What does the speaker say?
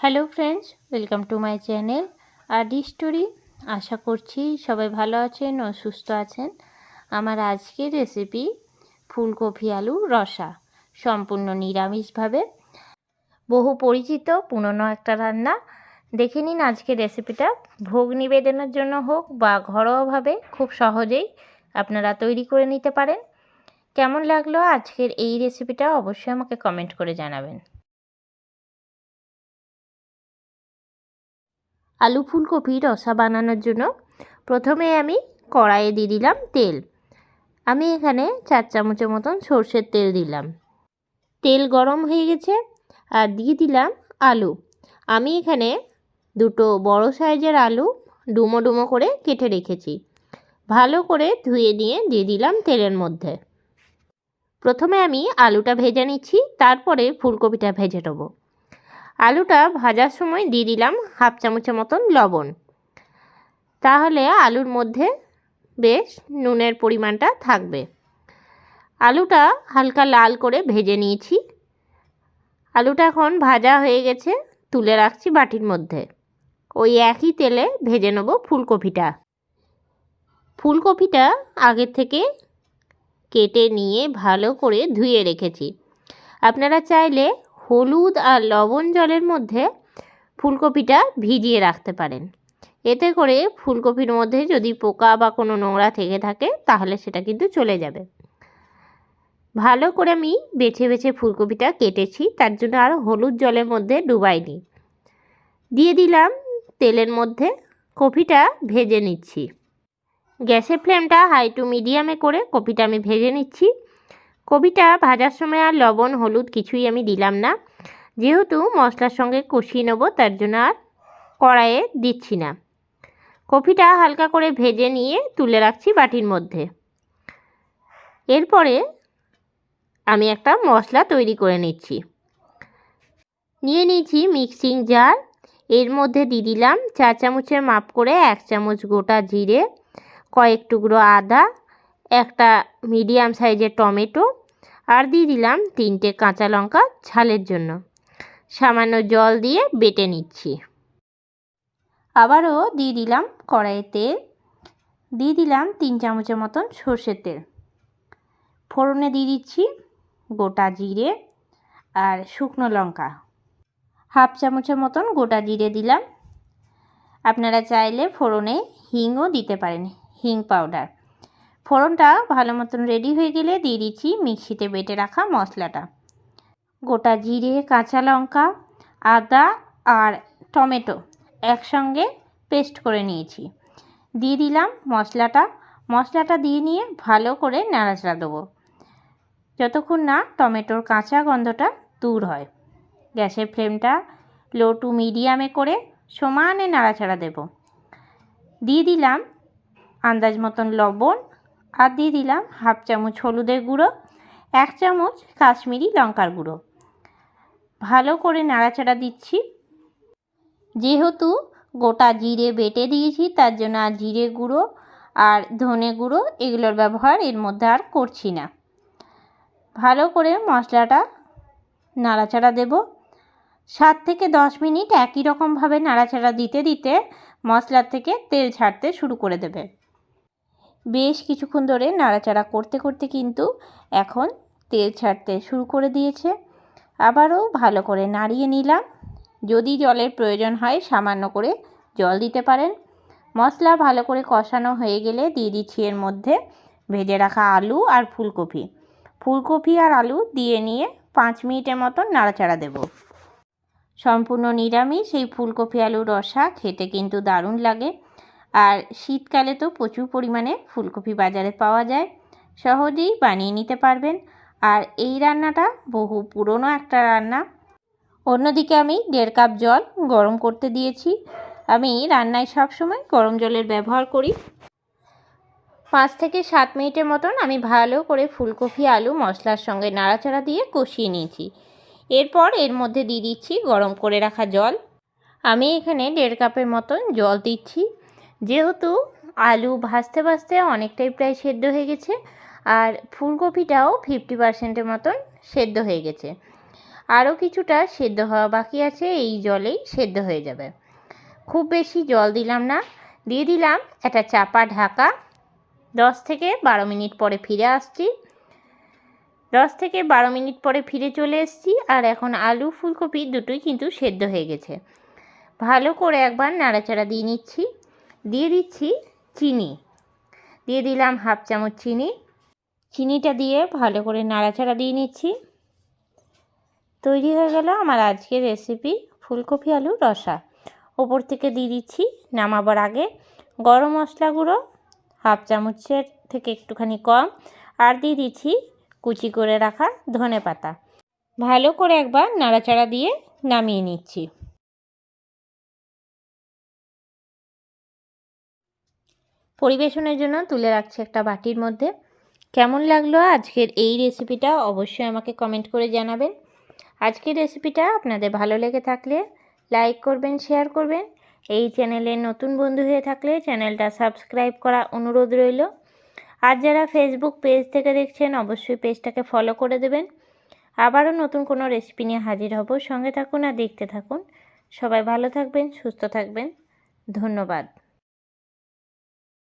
Hello friends, welcome to my channel Adi story. আশা করছি সবাই ভালো আছেন ও সুস্থ আছেন। আমার আজকের রেসিপি ফুলকপি আলু রসা, সম্পূর্ণ নিরামিষভাবে। বহু পরিচিত, পুরনো একটা রান্না। দেখে নিন আজকের রেসিপিটা ভোগ নিবেদনের জন্য হোক বা ঘরোয়াভাবে খুব সহজেই আপনারা তৈরি করে নিতে পারেন। কেমন লাগল আজকের এই রেসিপিটা অবশ্যই আমাকে কমেন্ট করে জানাবেন। আলু ফুলকপি রসা বানানোর জন্য প্রথমে আমি কড়াইয়ে দিয়ে দিলাম তেল। আমি এখানে চার চামচের মতন সর্ষের তেল দিলাম। তেল গরম হয়ে গেছে আর দিয়ে দিলাম আলু। আমি এখানে দুটো বড় সাইজের আলু ডুমো ডুমো করে কেটে রেখেছি। ভালো করে ধুয়ে নিয়ে দিয়ে দিলাম তেলের মধ্যে। প্রথমে আমি আলুটা ভেজে নিচ্ছি, তারপরে ফুলকপিটা ভেজে নেব। আলুটা ভাজার সময় দিয়ে দিলাম হাফ চামচের মতন লবণ। তাহলে আলুর মধ্যে বেশ নুনের পরিমাণটা থাকবে। আলুটা হালকা লাল করে ভেজে নিয়েছি। আলুটা এখন ভাজা হয়ে গেছে, তুলে রাখছি বাটির মধ্যে। ওই একই তেলে ভেজে নেব ফুলকপিটা। ফুলকপিটা আগের থেকে কেটে নিয়ে ভালো করে ধুয়ে রেখেছি। আপনারা চাইলে হলুদ আর লবণ জলের মধ্যে ফুলকপিটা ভিজিয়ে রাখতে পারেন। এতে করে ফুলকপির মধ্যে যদি পোকা বা কোনো নোংরা থেকে থাকে, তাহলে সেটা কিন্তু চলে যাবে। ভালো করে আমি বেছে বেছে ফুলকপিটা কেটেছি, তার জন্য আর হলুদ জলের মধ্যে ডুবাইনি। দিয়ে দিলাম তেলের মধ্যে, কপিটা ভেজে নিচ্ছি। গ্যাসের ফ্লেমটা হাই টু মিডিয়ামে করে কপিটা আমি ভেজে নিচ্ছি। কপিটা ভাজার সময় আর লবণ, হলুদ কিছুই আমি দিলাম না। যেহেতু মশলার সঙ্গে কষিয়ে নেব, তার জন্য আর কড়াইয়ে দিচ্ছি না। কফিটা হালকা করে ভেজে নিয়ে তুলে রাখছি বাটির মধ্যে। এরপরে আমি একটা মশলা তৈরি করে নিচ্ছি। নিয়ে নিয়েছি মিক্সিং জার। এর মধ্যে দিয়ে দিলাম চা চামচের মাপ করে এক চামচ গোটা জিরে, কয়েক টুকরো আদা, একটা মিডিয়াম সাইজের টমেটো আর দিয়ে দিলাম তিনটে কাঁচা লঙ্কা ঝালের জন্য। সামান্য জল দিয়ে বেটে নিচ্ছি। আবারও দিয়ে দিলাম কড়াইয়ে তেল। দিয়ে দিলাম তিন চামচের মতন সর্ষের তেল। ফোড়নে দিয়ে দিচ্ছি গোটা জিরে আর শুকনো লঙ্কা। হাফ চামচের মতন গোটা জিরে দিলাম। আপনারা চাইলে ফোড়নে হিংও দিতে পারেন, হিং পাউডার। ফোড়নটা ভালো মতন রেডি হয়ে গেলে দিয়ে দিচ্ছি মিক্সিতে বেটে রাখা মশলাটা। গোটা জিরে, কাঁচা লঙ্কা, আদা আর টমেটো একসঙ্গে পেস্ট করে নিয়েছি। দিয়ে দিলাম মশলাটা। মশলাটা দিয়ে নিয়ে ভালো করে নাড়াচাড়া দেবো। যতক্ষণ না টমেটোর কাঁচা গন্ধটা দূর হয়। গ্যাসের ফ্লেমটা লো টু মিডিয়ামে করে সমানে নাড়াচাড়া দেব। দিয়ে দিলাম আন্দাজ মতন লবণ আর দিয়ে দিলাম হাফ চামচ হলুদের গুঁড়ো, এক চামচ কাশ্মীরি লঙ্কার গুঁড়ো। ভালো করে নাড়াচাড়া দিচ্ছি। যেহেতু গোটা জিরে বেটে দিয়েছি, তার জন্য আর জিরে গুঁড়ো আর ধনে গুঁড়ো এগুলোর ব্যবহার এর মধ্যে আর করছি না। ভালো করে মশলাটা নাড়াচাড়া দেব। সাত থেকে দশ মিনিট একই রকমভাবে নাড়াচাড়া দিতে দিতে মশলার থেকে তেল ছাড়তে শুরু করে দেবে। বেশ কিছুক্ষণ ধরে নাড়াচাড়া করতে করতে কিন্তু এখন তেল ছাড়তে শুরু করে দিয়েছে। আবারও ভালো করে নাড়িয়ে নিলাম। যদি জলের প্রয়োজন হয় সামান্য করে জল দিতে পারেন। মশলা ভালো করে কষানো হয়ে গেলে দিয়ে দিচ্ছি এর মধ্যে ভেজে রাখা আলু আর ফুলকপি। ফুলকপি আর আলু দিয়ে নিয়ে পাঁচ মিনিটের মতন নাড়াচাড়া দেব। সম্পূর্ণ নিরামিষ এই ফুলকপি আলু রসা খেতে কিন্তু দারুণ লাগে। আর শীতকালে তো প্রচুর পরিমাণে ফুলকপি বাজারে পাওয়া যায়। সহজেই বানিয়ে নিতে পারবেন। আর এই রান্নাটা বহু পুরনো একটা রান্না। অন্যদিকে আমি দেড় কাপ জল গরম করতে দিয়েছি। আমি রান্নায় সবসময় গরম জলের ব্যবহার করি। পাঁচ থেকে সাত মিনিটের মতন আমি ভালো করে ফুলকপি, আলু, মশলার সঙ্গে নাড়াচাড়া দিয়ে কষিয়ে নিয়েছি। এরপর এর মধ্যে দিয়ে দিচ্ছি গরম করে রাখা জল। আমি এখানে দেড় কাপের মতন জল দিচ্ছি। যেহেতু আলু ভাজতে ভাজতে অনেকটাই প্রায় সেদ্ধ হয়ে গেছে, আর ফুলকপিটাও ফিফটি পার্সেন্টের মতন সেদ্ধ হয়ে গেছে। আরও কিছুটা সেদ্ধ হওয়া বাকি আছে, এই জলেই সেদ্ধ হয়ে যাবে। খুব বেশি জল দিলাম না, দিয়ে দিলাম একটা চাপা ঢাকা। দশ থেকে বারো মিনিট পরে ফিরে আসছি। দশ থেকে বারো মিনিট পরে ফিরে চলে এসেছি, আর এখন আলু, ফুলকপি দুটোই কিন্তু সেদ্ধ হয়ে গেছে। ভালো করে একবার নাড়াচাড়া দিয়ে নিচ্ছি। দিয়ে দিচ্ছি চিনি। দিয়ে দিলাম হাফ চামচ চিনি। চিনিটা দিয়ে ভালো করে নাড়াচাড়া দিয়ে নিচ্ছি। তৈরি হয়ে গেল আমার আজকের রেসিপি ফুলকপি আলু রসা। ওপর থেকে দিয়ে দিচ্ছি নামাবার আগে গরম মশলা গুঁড়ো, হাফ চামচের থেকে একটুখানি কম, আর দিয়ে দিচ্ছি কুচি করে রাখা ধনে পাতা ভালো করে একবার নাড়াচাড়া দিয়ে নামিয়ে নিচ্ছি। পরিবেশনের জন্য তুলে রাখছি একটা বাটির মধ্যে। কেমন লাগল আজকের এই রেসিপিটা অবশ্যই আমাকে কমেন্ট করে জানাবেন। আজকের রেসিপিটা আপনাদের ভালো লেগে থাকলে লাইক করবেন শেয়ার করবেন। এই চ্যানেলে নতুন বন্ধু হয়ে থাকলে চ্যানেলটা সাবস্ক্রাইব করা অনুরোধ রইল। আর যারা ফেসবুক পেজ থেকে দেখছেন, অবশ্যই পেজটাকে ফলো করে দেবেন। আবারও নতুন কোনো রেসিপি নিয়ে হাজির হব। সঙ্গে থাকুন আর দেখতে থাকুন। সবাই ভালো থাকবেন, সুস্থ থাকবেন। ধন্যবাদ।